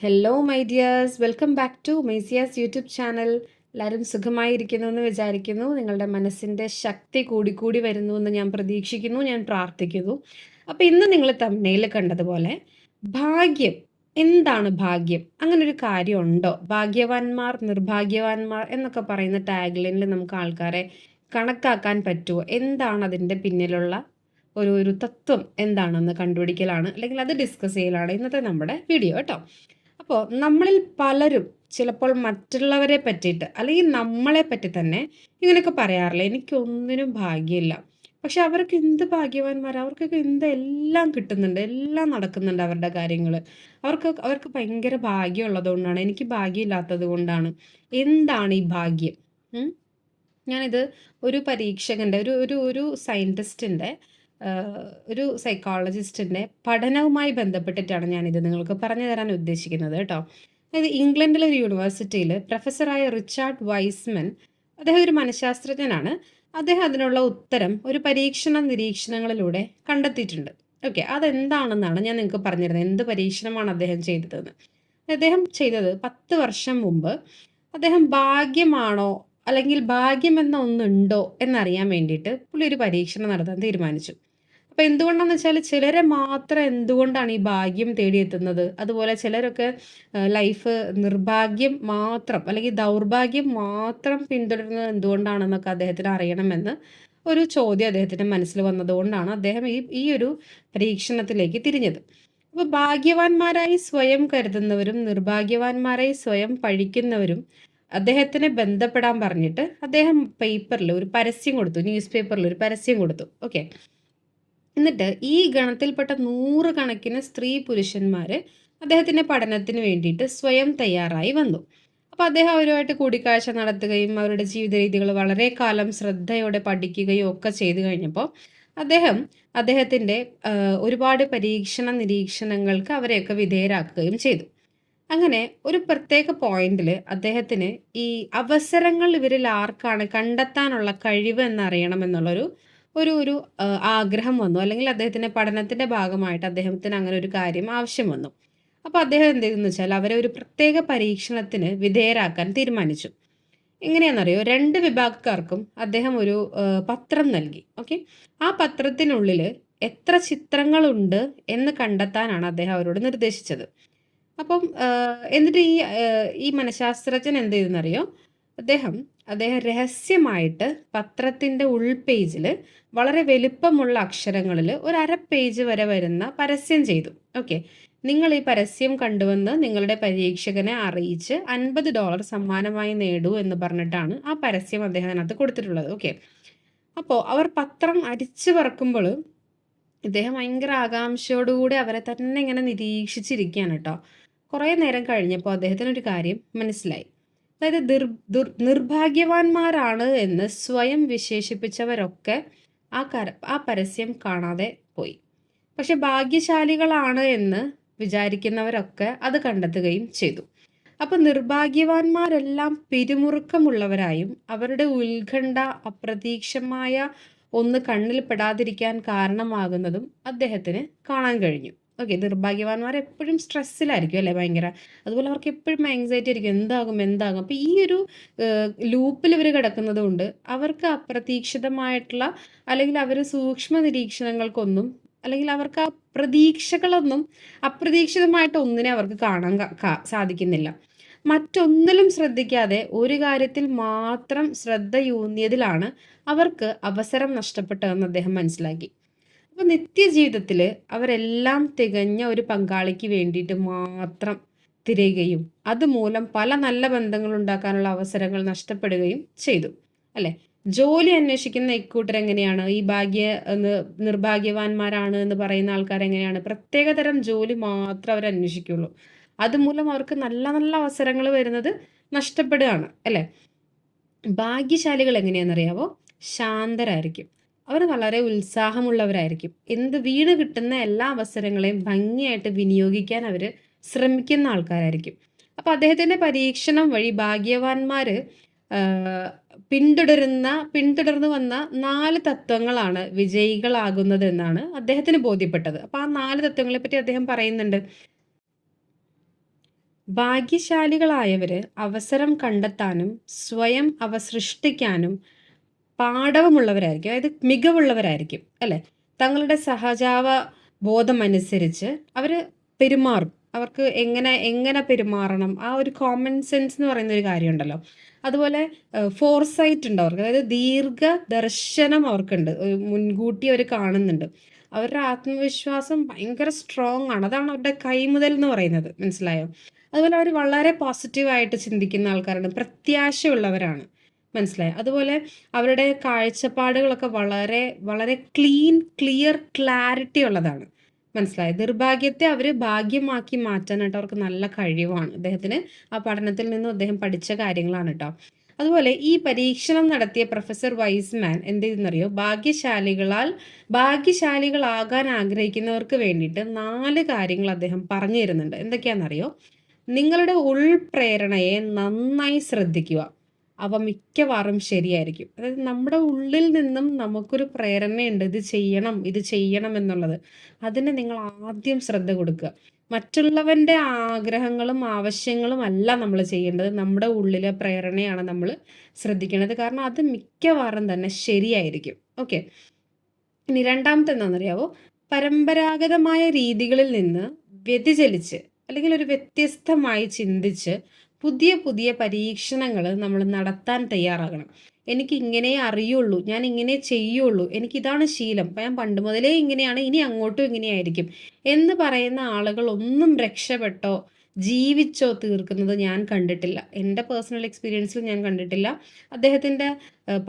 Hello my dears welcome back to മെയ്സിയാസ് YouTube channel എല്ലാവരും സുഖമായിരിക്കുന്നു എന്ന് വിചാരിക്കുന്നു. നിങ്ങളുടെ മനസ്സിന്റെ ശക്തി കൂടിക്കൂടി വരുന്നു എന്ന് ഞാൻ പ്രതീക്ഷിക്കുന്നു. ഞാൻ പ്രാർത്ഥിക്കുന്നു. അപ്പോൾ ഇന്ന് നിങ്ങൾ തമ്മിൽ കണ്ടതുപോലെ ഭാഗ്യം. എന്താണ് ഭാഗ്യം? അങ്ങനെ ഒരു കാര്യമുണ്ടോ? ഭാഗ്യവാന്മാർ നിർഭാഗ്യവാന്മാർ എന്നൊക്കെ പറയുന്ന ടാഗ്ലൈനിൽ നമുക്ക് ആൾക്കാരെ കണക്കാക്കാൻ പറ്റുമോ എന്താണ് അതിന്റെ പിന്നിലുള്ള ഒരു ഒരു തത്വം? എന്താണെന്ന് കണ്ടുപിടിക്കലാണ്. അല്ലെങ്കിൽ അത് ഡിസ്കസ് ചെയ്യലാണ് ഇന്നത്തെ നമ്മുടെ വീഡിയോ കേട്ടോ. അപ്പോൾ നമ്മളിൽ പലരും ചിലപ്പോൾ മറ്റുള്ളവരെ പറ്റിയിട്ട് അല്ലെങ്കിൽ നമ്മളെ പറ്റി തന്നെ ഇങ്ങനെയൊക്കെ പറയാറില്ല. എനിക്കൊന്നിനും ഭാഗ്യമില്ല. പക്ഷെ അവർക്ക് എന്ത് ഭാഗ്യവാന്മാർ അവർക്കൊക്കെ എന്ത് എല്ലാം കിട്ടുന്നുണ്ട്? എല്ലാം നടക്കുന്നുണ്ട് അവരുടെ കാര്യങ്ങൾ അവർക്ക് അവർക്ക് ഭയങ്കര ഭാഗ്യമുള്ളത് എനിക്ക് ഭാഗ്യമില്ലാത്തത് കൊണ്ടാണ്. എന്താണ് ഈ ഭാഗ്യം? ഞാനിത് ഒരു പരീക്ഷകന്റെ ഒരു ഒരു ഒരു സയന്റിസ്റ്റിന്റെ ഒരു സൈക്കോളജിസ്റ്റിന്റെ പഠനവുമായി ബന്ധപ്പെട്ടിട്ടാണ് ഞാനിത് നിങ്ങൾക്ക് പറഞ്ഞു തരാൻ ഉദ്ദേശിക്കുന്നത് കേട്ടോ. അതായത് ഇംഗ്ലണ്ടിലെ ഒരു യൂണിവേഴ്സിറ്റിയിൽ പ്രൊഫസറായ റിച്ചാർഡ് വൈസ്മൻ അദ്ദേഹം ഒരു മനഃശാസ്ത്രജ്ഞനാണ്. അദ്ദേഹം അതിനുള്ള ഉത്തരം ഒരു പരീക്ഷണ നിരീക്ഷണങ്ങളിലൂടെ കണ്ടെത്തിയിട്ടുണ്ട്. ഓക്കെ അതെന്താണെന്നാണ് ഞാൻ നിങ്ങൾക്ക് പറഞ്ഞിരുന്നത് എന്ത് പരീക്ഷണമാണ് അദ്ദേഹം ചെയ്തതെന്ന്? അദ്ദേഹം ചെയ്തത് പത്ത് വർഷം മുമ്പ് അദ്ദേഹം ഭാഗ്യമാണോ അല്ലെങ്കിൽ ഭാഗ്യം ഒന്നുണ്ടോ എന്നറിയാൻ വേണ്ടിയിട്ട് പുള്ളി ഒരു പരീക്ഷണം നടത്താൻ തീരുമാനിച്ചു. അപ്പോൾ എന്തുകൊണ്ടാണെന്ന് വെച്ചാൽ ചിലരെ മാത്രം എന്തുകൊണ്ടാണ് ഈ ഭാഗ്യം തേടി എത്തുന്നത് അതുപോലെ ചിലരൊക്കെ ലൈഫ് നിർഭാഗ്യം മാത്രം അല്ലെങ്കിൽ ദൗർഭാഗ്യം മാത്രം പിന്തുടരുന്നത് എന്തുകൊണ്ടാണെന്നൊക്കെ അദ്ദേഹത്തിന് അറിയണമെന്ന് ഒരു ചോദ്യം അദ്ദേഹത്തിന്റെ മനസ്സിൽ വന്നതുകൊണ്ടാണ് അദ്ദേഹം ഈ ഈ ഒരു പരീക്ഷണത്തിലേക്ക് തിരിഞ്ഞത്. അപ്പോൾ ഭാഗ്യവാന്മാരായി സ്വയം കരുതുന്നവരും നിർഭാഗ്യവാന്മാരായി സ്വയം പഴിക്കുന്നവരും അദ്ദേഹത്തിനെ ബന്ധപ്പെടാൻ പറഞ്ഞിട്ട് അദ്ദേഹം പേപ്പറിൽ ഒരു പരസ്യം കൊടുത്തു ന്യൂസ് പേപ്പറിൽ ഒരു പരസ്യം കൊടുത്തു. ഓക്കെ. എന്നിട്ട് ഈ ഗണത്തിൽപ്പെട്ട നൂറുകണക്കിന് സ്ത്രീ പുരുഷന്മാർ അദ്ദേഹത്തിന്റെ പഠനത്തിന് വേണ്ടിയിട്ട് സ്വയം തയ്യാറായി വന്നു. അപ്പോൾ അദ്ദേഹം അവരുമായിട്ട് കൂടിക്കാഴ്ച നടത്തുകയും അവരുടെ ജീവിത രീതികൾ വളരെ കാലം ശ്രദ്ധയോടെ പഠിക്കുകയും ഒക്കെ ചെയ്തു കഴിഞ്ഞപ്പോൾ അദ്ദേഹം അദ്ദേഹത്തിന്റെ ഒരുപാട് പരീക്ഷണ നിരീക്ഷണങ്ങൾക്ക് അവരെയൊക്കെ വിധേയരാക്കുകയും ചെയ്തു. അങ്ങനെ ഒരു പ്രത്യേക പോയിന്റിൽ അദ്ദേഹത്തിന് ഈ അവസരങ്ങൾ ഇവരിൽ ആർക്കാണ് കണ്ടെത്താനുള്ള കഴിവ് എന്നറിയണം എന്നുള്ളൊരു ഒരു ഒരു ആഗ്രഹം വന്നു. അല്ലെങ്കിൽ അദ്ദേഹത്തിന്റെ പഠനത്തിന്റെ ഭാഗമായിട്ട് അദ്ദേഹത്തിന് അങ്ങനെ ഒരു കാര്യം ആവശ്യം വന്നു. അപ്പോൾ അദ്ദേഹം എന്ത് ചെയ്തെന്ന് വെച്ചാൽ അവരെ ഒരു പ്രത്യേക പരീക്ഷണത്തിന് വിധേയരാക്കാൻ തീരുമാനിച്ചു. എങ്ങനെയാണെന്നറിയോ? രണ്ട് വിഭാഗക്കാർക്കും അദ്ദേഹം ഒരു പത്രം നൽകി. ഓക്കെ? ആ പത്രത്തിനുള്ളിൽ എത്ര ചിത്രങ്ങളുണ്ട് എന്ന് കണ്ടെത്താനാണ് അദ്ദേഹം അവരോട് നിർദ്ദേശിച്ചത്. അപ്പം എന്നിട്ട് ഈ ഈ മനഃശാസ്ത്രജ്ഞൻ എന്ത് ചെയ്തെന്നറിയോ? അദ്ദേഹം അദ്ദേഹം രഹസ്യമായിട്ട് പത്രത്തിന്റെ ഉൾപേജിൽ വളരെ വലിപ്പമുള്ള അക്ഷരങ്ങളിൽ ഒരു അര പേജ് വരെ വരുന്ന പരസ്യം ചെയ്തു. ഓക്കെ. നിങ്ങൾ ഈ പരസ്യം കണ്ടുവന്ന് നിങ്ങളുടെ പരീക്ഷകനെ അറിയിച്ച് അൻപത് ഡോളർ സമ്മാനമായി നേടൂ എന്ന് പറഞ്ഞിട്ടാണ് ആ പരസ്യം അദ്ദേഹം അതിനകത്ത് കൊടുത്തിട്ടുള്ളത്. ഓക്കെ. അപ്പോൾ അവർ പത്രം അരിച്ചു പറക്കുമ്പോൾ ഇദ്ദേഹം ഭയങ്കര ആകാംക്ഷയോടുകൂടി അവരെ തന്നെ ഇങ്ങനെ നിരീക്ഷിച്ചിരിക്കുകയാണ് കേട്ടോ. കുറേ നേരം കഴിഞ്ഞപ്പോൾ അദ്ദേഹത്തിനൊരു കാര്യം മനസ്സിലായി. അതായത് ദുർ ദുർ നിർഭാഗ്യവാന്മാരാണ് എന്ന് സ്വയം വിശേഷിപ്പിച്ചവരൊക്കെ ആ കര ആ പരസ്യം കാണാതെ പോയി. പക്ഷെ ഭാഗ്യശാലികളാണ് എന്ന് വിചാരിക്കുന്നവരൊക്കെ അത് കണ്ടെത്തുകയും ചെയ്തു. അപ്പൊ നിർഭാഗ്യവാന്മാരെല്ലാം പിരിമുറുക്കമുള്ളവരായും അവരുടെ ഉത്കണ്ഠ അപ്രതീക്ഷമായ ഒന്ന് കണ്ണിൽ പെടാതിരിക്കാൻ കാരണമാകുന്നതും അദ്ദേഹത്തിന് കാണാൻ കഴിഞ്ഞു. ഓക്കെ നിർഭാഗ്യവാന്മാർ എപ്പോഴും സ്ട്രെസ്സിലായിരിക്കും അല്ലേ ഭയങ്കര? അതുപോലെ അവർക്ക് എപ്പോഴും ആങ്സൈറ്റി ആയിരിക്കും. എന്താകും എന്താകും. അപ്പോൾ ഈ ഒരു ലൂപ്പിൽ ഇവർ കിടക്കുന്നത് കൊണ്ട് അവർക്ക് അപ്രതീക്ഷിതമായിട്ടുള്ള അല്ലെങ്കിൽ അവർ സൂക്ഷ്മ നിരീക്ഷണങ്ങൾക്കൊന്നും അല്ലെങ്കിൽ അവർക്ക് ആ പ്രതീക്ഷകളൊന്നും അപ്രതീക്ഷിതമായിട്ട് ഒന്നിനെ അവർക്ക് കാണാൻ സാധിക്കുന്നില്ല. മറ്റൊന്നിലും ശ്രദ്ധിക്കാതെ ഒരു കാര്യത്തിൽ മാത്രം ശ്രദ്ധയൂന്നിയതിലാണ് അവർക്ക് അവസരം നഷ്ടപ്പെട്ടതെന്ന് അദ്ദേഹം മനസ്സിലാക്കി. അപ്പോൾ നിത്യജീവിതത്തിൽ അവരെല്ലാം തികഞ്ഞ ഒരു പങ്കാളിക്ക് വേണ്ടിയിട്ട് മാത്രം തിരയുകയും അതുമൂലം പല നല്ല ബന്ധങ്ങൾ ഉണ്ടാക്കാനുള്ള അവസരങ്ങൾ നഷ്ടപ്പെടുകയും ചെയ്തു അല്ലേ? ജോലി അന്വേഷിക്കുന്ന ഇക്കൂട്ടർ എങ്ങനെയാണ്? ഈ ഭാഗ്യ നിർഭാഗ്യവാന്മാരാണ് എന്ന് പറയുന്ന ആൾക്കാർ എങ്ങനെയാണ്? പ്രത്യേകതരം ജോലി മാത്രം അവർ അന്വേഷിക്കുള്ളൂ. അതുമൂലം അവർക്ക് നല്ല നല്ല അവസരങ്ങൾ വരുന്നത് നഷ്ടപ്പെടുകയാണ് അല്ലേ? ഭാഗ്യശാലികൾ എങ്ങനെയാണെന്നറിയാവോ? ശാന്തരായിരിക്കും. അവർ വളരെ ഉത്സാഹമുള്ളവരായിരിക്കും. എന്ത് വീണ് കിട്ടുന്ന എല്ലാ അവസരങ്ങളെയും ഭംഗിയായിട്ട് വിനിയോഗിക്കാൻ അവർ ശ്രമിക്കുന്ന ആൾക്കാരായിരിക്കും. അപ്പോൾ അദ്ദേഹത്തിന്റെ പരീക്ഷണം വഴി ഭാഗ്യവാന്മാർ പിന്തുടരുന്ന പിന്തുടർന്നു വന്ന നാല് തത്വങ്ങളാണ് വിജയികളാകുന്നത് എന്നാണ് അദ്ദേഹത്തിന് ബോധ്യപ്പെട്ടത്. അപ്പോൾ ആ നാല് തത്വങ്ങളെ പറ്റി അദ്ദേഹം പറയുന്നുണ്ട്. ഭാഗ്യശാലികളായവർ അവസരം കണ്ടെത്താനും സ്വയം അവ സൃഷ്ടിക്കാനും പാടവമുള്ളവരായിരിക്കും അതായത് മികവുള്ളവരായിരിക്കും അല്ലേ? തങ്ങളുടെ സഹജാവ ബോധമനുസരിച്ച് അവർ പെരുമാറും. അവർക്ക് എങ്ങനെ എങ്ങനെ പെരുമാറണം? ആ ഒരു കോമൺ സെൻസ് എന്ന് പറയുന്ന ഒരു കാര്യമുണ്ടല്ലോ. അതുപോലെ ഫോർസൈറ്റ് ഉണ്ട് അവർക്ക്. അതായത് ദീർഘ ദർശനം അവർക്കുണ്ട് മുൻകൂട്ടി അവർ കാണുന്നുണ്ട്. അവരുടെ ആത്മവിശ്വാസം ഭയങ്കര സ്ട്രോങ് ആണ്. അതാണ് അവരുടെ കൈമുതൽ എന്ന് പറയുന്നത്. മനസ്സിലായോ? അതുപോലെ അവർ വളരെ പോസിറ്റീവായിട്ട് ചിന്തിക്കുന്ന ആൾക്കാരാണ്. പ്രത്യാശയുള്ളവരാണ്. മനസ്സിലായോ. അതുപോലെ അവരുടെ കാഴ്ചപ്പാടുകളൊക്കെ വളരെ വളരെ ക്ലീൻ ക്ലിയർ ക്ലാരിറ്റി ഉള്ളതാണ്. മനസ്സിലായി? ദുർഭാഗ്യത്തെ അവർ ഭാഗ്യമാക്കി മാറ്റാനായിട്ട് അവർക്ക് നല്ല കഴിവാണ് അദ്ദേഹത്തിന് ആ പഠനത്തിൽ നിന്നും അദ്ദേഹം പഠിച്ച കാര്യങ്ങളാണ് കേട്ടോ അതുപോലെ ഈ പരീക്ഷണം നടത്തിയ പ്രൊഫസർ വൈസ്മാൻ എന്ത് ചെയ്തെന്നറിയോ ഭാഗ്യശാലികളാൽ ഭാഗ്യശാലികളാകാൻ ആഗ്രഹിക്കുന്നവർക്ക് വേണ്ടിയിട്ട് നാല് കാര്യങ്ങൾ അദ്ദേഹം പറഞ്ഞു തരുന്നുണ്ട്. എന്തൊക്കെയാണെന്നറിയോ? നിങ്ങളുടെ ഉൾപ്രേരണയെ നന്നായി ശ്രദ്ധിക്കുക. അവ മിക്കവാറും ശരിയായിരിക്കും. അതായത് നമ്മുടെ ഉള്ളിൽ നിന്നും നമുക്കൊരു പ്രേരണയുണ്ട് ഇത് ചെയ്യണം ഇത് ചെയ്യണം എന്നുള്ളത്. അതിന് നിങ്ങൾ ആദ്യം ശ്രദ്ധ കൊടുക്കുക. മറ്റുള്ളവന്റെ ആഗ്രഹങ്ങളും ആവശ്യങ്ങളും അല്ല നമ്മൾ ചെയ്യേണ്ടത്. നമ്മുടെ ഉള്ളിലെ പ്രേരണയാണ് നമ്മൾ ശ്രദ്ധിക്കേണ്ടത്. കാരണം അത് മിക്കവാറും തന്നെ ശരിയായിരിക്കും. ഓക്കെ. ഇനി രണ്ടാമത്തെ എന്താണെന്നറിയാവോ? പരമ്പരാഗതമായ രീതികളിൽ നിന്ന് വ്യതിചലിച്ച് അല്ലെങ്കിൽ ഒരു വ്യത്യസ്തമായി ചിന്തിച്ച് പുതിയ പുതിയ പരീക്ഷണങ്ങൾ നമ്മൾ നടത്താൻ തയ്യാറാകണം. എനിക്ക് ഇങ്ങനെ അറിയുള്ളൂ ഞാൻ ഇങ്ങനെ ചെയ്യുള്ളൂ എനിക്കിതാണ് ശീലം. ഞാൻ പണ്ട് മുതലേ ഇങ്ങനെയാണ് ഇനി അങ്ങോട്ടും ഇങ്ങനെയായിരിക്കും. എന്ന് പറയുന്ന ആളുകൾ ഒന്നും രക്ഷപ്പെട്ടോ ജീവിച്ചോ തീർക്കുന്നത് ഞാൻ കണ്ടിട്ടില്ല. എന്റെ പേഴ്സണൽ എക്സ്പീരിയൻസിൽ ഞാൻ കണ്ടിട്ടില്ല. അദ്ദേഹത്തിന്റെ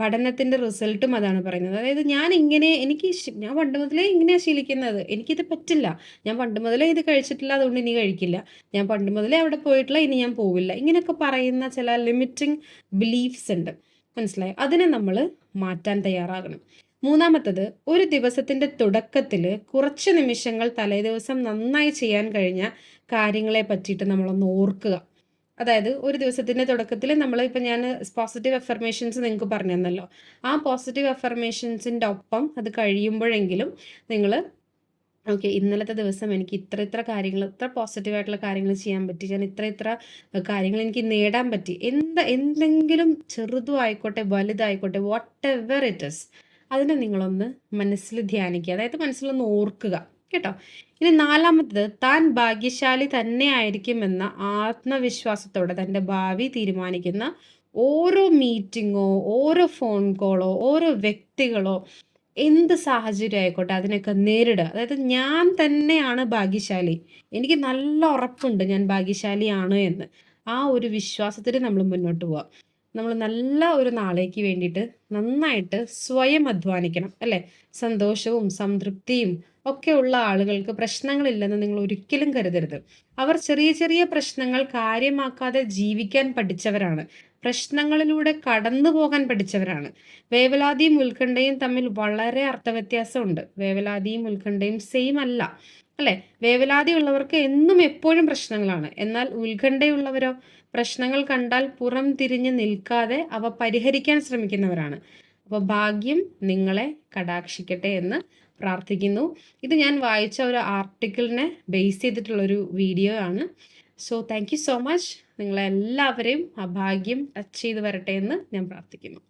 പഠനത്തിന്റെ റിസൾട്ടും അതാണ് പറയുന്നത്. അതായത് ഞാൻ ഇങ്ങനെ എനിക്ക് ഞാൻ പണ്ട് മുതലേ ഇങ്ങനെയാണ് ശീലിക്കുന്നത്. എനിക്കിത് പറ്റില്ല. ഞാൻ പണ്ട് മുതലേ ഇത് കഴിച്ചിട്ടില്ല അതുകൊണ്ട് ഇനി കഴിക്കില്ല. ഞാൻ പണ്ട് മുതലേ അവിടെ പോയിട്ടില്ല ഇനി ഞാൻ പോവില്ല. ഇങ്ങനെയൊക്കെ പറയുന്ന ചില ലിമിറ്റിംഗ് ബിലീഫ്സ് ഉണ്ട്. മനസ്സിലായി? അതിനെ നമ്മൾ മാറ്റാൻ തയ്യാറാകണം. മൂന്നാമത്തത് ഒരു ദിവസത്തിന്റെ തുടക്കത്തിൽ കുറച്ച് നിമിഷങ്ങൾ തലേദിവസം നന്നായി ചെയ്യാൻ കഴിഞ്ഞ കാര്യങ്ങളെ പറ്റിയിട്ട് നമ്മളൊന്ന് ഓർക്കുക. അതായത് ഒരു ദിവസത്തിന്റെ തുടക്കത്തിൽ നമ്മൾ ഇപ്പം ഞാൻ പോസിറ്റീവ് അഫർമേഷൻസ് നിങ്ങൾക്ക് പറഞ്ഞു തന്നല്ലോ ആ പോസിറ്റീവ് അഫർമേഷൻസിന്റെ ഒപ്പം അത് കഴിയുമ്പോഴെങ്കിലും നിങ്ങൾ ഓക്കെ ഇന്നലത്തെ ദിവസം എനിക്ക് ഇത്ര ഇത്ര കാര്യങ്ങൾ ഇത്ര പോസിറ്റീവായിട്ടുള്ള കാര്യങ്ങൾ ചെയ്യാൻ പറ്റി ഞാൻ ഇത്ര ഇത്ര കാര്യങ്ങൾ എനിക്ക് നേടാൻ പറ്റി എന്ത് എന്തെങ്കിലും ചെറുതും ആയിക്കോട്ടെ വലുതായിക്കോട്ടെ വാട്ട് എവർ ഇറ്റ് ഇസ് അതിനെ നിങ്ങളൊന്ന് മനസ്സിൽ ധ്യാനിക്കുക. അതായത് മനസ്സിലൊന്ന് ഓർക്കുക. കേട്ടോ? ഇനി നാലാമത്തത് താൻ ഭാഗ്യശാലി തന്നെ ആയിരിക്കുമെന്ന ആത്മവിശ്വാസത്തോടെ തന്റെ ഭാവി തീരുമാനിക്കുന്ന ഓരോ മീറ്റിങ്ങോ ഓരോ ഫോൺ കോളോ ഓരോ വ്യക്തികളോ എന്ത് സാഹചര്യം ആയിക്കോട്ടെ അതിനൊക്കെ നേരിടുക. അതായത് ഞാൻ തന്നെയാണ് ഭാഗ്യശാലി. എനിക്ക് നല്ല ഉറപ്പുണ്ട് ഞാൻ ഭാഗ്യശാലിയാണ് എന്ന്. ആ ഒരു വിശ്വാസത്തിന് നമ്മൾ മുന്നോട്ട് പോവാം. നമ്മൾ നല്ല ഒരു നാളേക്ക് വേണ്ടിയിട്ട് നന്നായിട്ട് സ്വയം അധ്വാനിക്കണം അല്ലേ? സന്തോഷവും സംതൃപ്തിയും ഒക്കെ ഉള്ള ആളുകൾക്ക് പ്രശ്നങ്ങളില്ലെന്ന് നിങ്ങൾ ഒരിക്കലും കരുതരുത്. അവർ ചെറിയ ചെറിയ പ്രശ്നങ്ങൾ കാര്യമാക്കാതെ ജീവിക്കാൻ പഠിച്ചവരാണ്. പ്രശ്നങ്ങളിലൂടെ കടന്നു പോകാൻ പഠിച്ചവരാണ്. വേവലാതിയും ഉത്കണ്ഠയും തമ്മിൽ വളരെ അർത്ഥവ്യത്യാസമുണ്ട്. വേവലാതിയും ഉത്കണ്ഠയും സെയിം അല്ല അല്ലെ? വേവലാതി ഉള്ളവർക്ക് എന്നും എപ്പോഴും പ്രശ്നങ്ങളാണ്. എന്നാൽ ഉത്കണ്ഠയുള്ളവരോ പ്രശ്നങ്ങൾ കണ്ടാൽ പുറം തിരിഞ്ഞ് നിൽക്കാതെ അവ പരിഹരിക്കാൻ ശ്രമിക്കുന്നവരാണ്. അപ്പോൾ ഭാഗ്യം നിങ്ങളെ കടാക്ഷിക്കട്ടെ എന്ന് പ്രാർത്ഥിക്കുന്നു. ഇത് ഞാൻ വായിച്ച ഒരു ആർട്ടിക്കിളിനെ ബേസ് ചെയ്തിട്ടുള്ളൊരു വീഡിയോ ആണ്. So thank you so much. നിങ്ങളെല്ലാവരെയും ആ ഭാഗ്യം ടച്ച് ചെയ്ത് വരട്ടെ എന്ന് ഞാൻ പ്രാർത്ഥിക്കുന്നു.